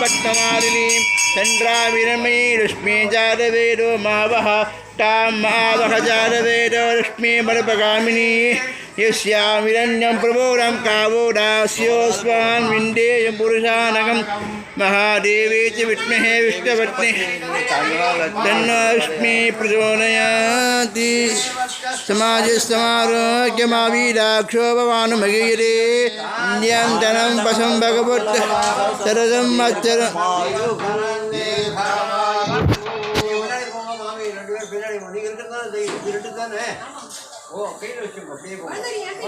भट्टमालिनीं चन्द्रामिरन्मयी लक्ष्मी चारवेदो मावः तां मावः चारवेदो लक्ष्मी बलपगामिनी यस्यामिरण्यं प्रभोरं कावो दास्योस्वान् विन्देयं पुरुषानकं महादेवी च विद्महे विष्णुपत्नी तन्नोऽस्मि प्रचोदयाति समाजसमारोग्यमावीराक्षो भवानुमगीरे इन्द्रियं धनं पशं भगवत् सरसं मच्चर பின்னாடி போங்க, மாமி ரெண்டு பேர் பின்னாடி போங்க. நீங்க இருக்கிறது தானே, இந்த ரெண்டு தானே ஓ கையில் வச்சுங்க அப்படியே போங்க